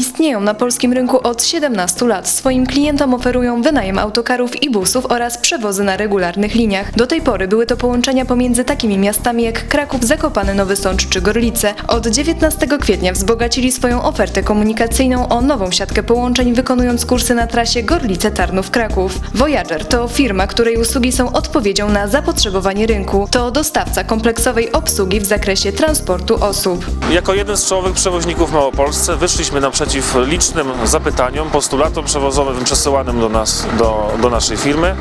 Istnieją na polskim rynku od 17 lat. Swoim klientom oferują wynajem autokarów i busów oraz przewozy na regularnych liniach. Do tej pory były to połączenia pomiędzy takimi miastami jak Kraków, Zakopane, Nowy Sącz czy Gorlice. Od 19 kwietnia wzbogacili swoją ofertę komunikacyjną o nową siatkę połączeń, wykonując kursy na trasie Gorlice-Tarnów-Kraków. Voyager to firma, której usługi są odpowiedzią na zapotrzebowanie rynku. To dostawca kompleksowej obsługi w zakresie transportu osób. Jako jeden z czołowych przewoźników w Małopolsce wyszliśmy naprzeciw licznym zapytaniom, postulatom przewozowym przesyłanym do nas, do, do naszej firmy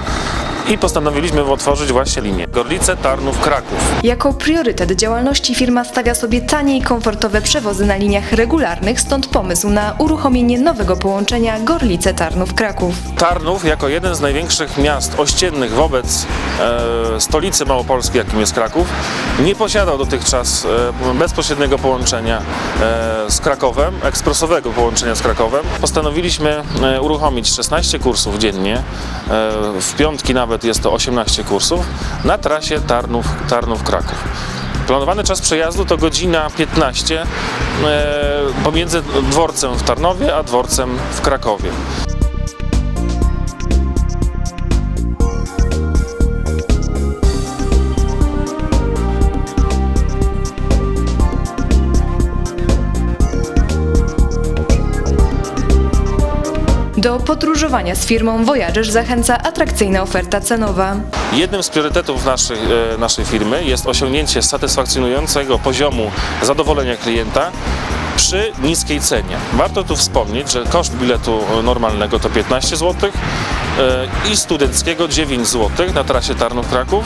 i postanowiliśmy otworzyć właśnie linię Gorlice, Tarnów, Kraków. Jako priorytet działalności firma stawia sobie tanie i komfortowe przewozy na liniach regularnych, stąd pomysł na uruchomienie nowego połączenia Gorlice-Tarnów-Kraków. Tarnów jako jeden z największych miast ościennych wobec e, stolicy Małopolski, jakim jest Kraków, nie posiadał dotychczas e, bezpośredniego połączenia e, z Krakowem, ekspresowego połączenia z Krakowem. Postanowiliśmy e, uruchomić 16 kursów dziennie, e, w piątki nawet jest to 18 kursów, na trasie Tarnów, Tarnów-Kraków. Planowany czas przejazdu to godzina 15 e, pomiędzy dworcem w Tarnowie a dworcem w Krakowie. Do podróżowania z firmą Voyager zachęca atrakcyjna oferta cenowa. Jednym z priorytetów naszej, e, naszej firmy jest osiągnięcie satysfakcjonującego poziomu zadowolenia klienta przy niskiej cenie. Warto tu wspomnieć, że koszt biletu normalnego to 15 zł i studenckiego 9 zł na trasie Tarnów-Kraków.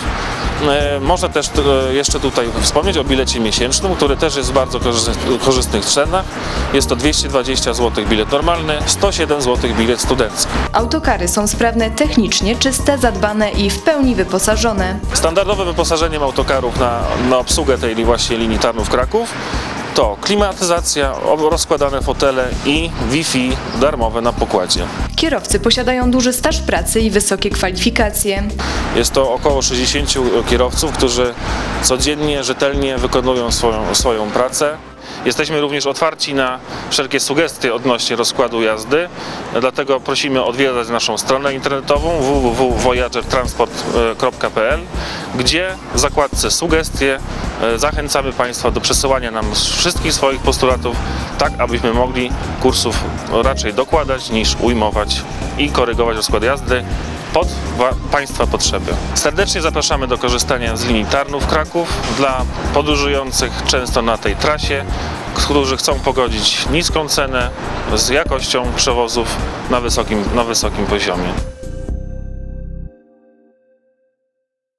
E, Można też e, jeszcze tutaj wspomnieć o bilecie miesięcznym, który też jest w bardzo korzystnych- cenach. Jest to 220 zł bilet normalny, 107 zł bilet studencki. Autokary są sprawne technicznie, czyste, zadbane i w pełni wyposażone. Standardowym wyposażeniem autokarów na, na obsługę tej właśnie linii Tarnów-Kraków to klimatyzacja, rozkładane fotele i Wi-Fi darmowe na pokładzie. Kierowcy posiadają duży staż pracy i wysokie kwalifikacje. Jest to około 60 kierowców, którzy codziennie, rzetelnie wykonują swoją, swoją pracę. Jesteśmy również otwarci na wszelkie sugestie odnośnie rozkładu jazdy, dlatego prosimy odwiedzać naszą stronę internetową www.voyagertransport.pl, gdzie w zakładce sugestie zachęcamy Państwa do przesyłania nam wszystkich swoich postulatów, tak abyśmy mogli kursów raczej dokładać niż ujmować i korygować rozkład jazdy pod wa- Państwa potrzeby. Serdecznie zapraszamy do korzystania z linii Tarnów-Kraków dla podróżujących często na tej trasie, którzy chcą pogodzić niską cenę z jakością przewozów na wysokim, na wysokim poziomie.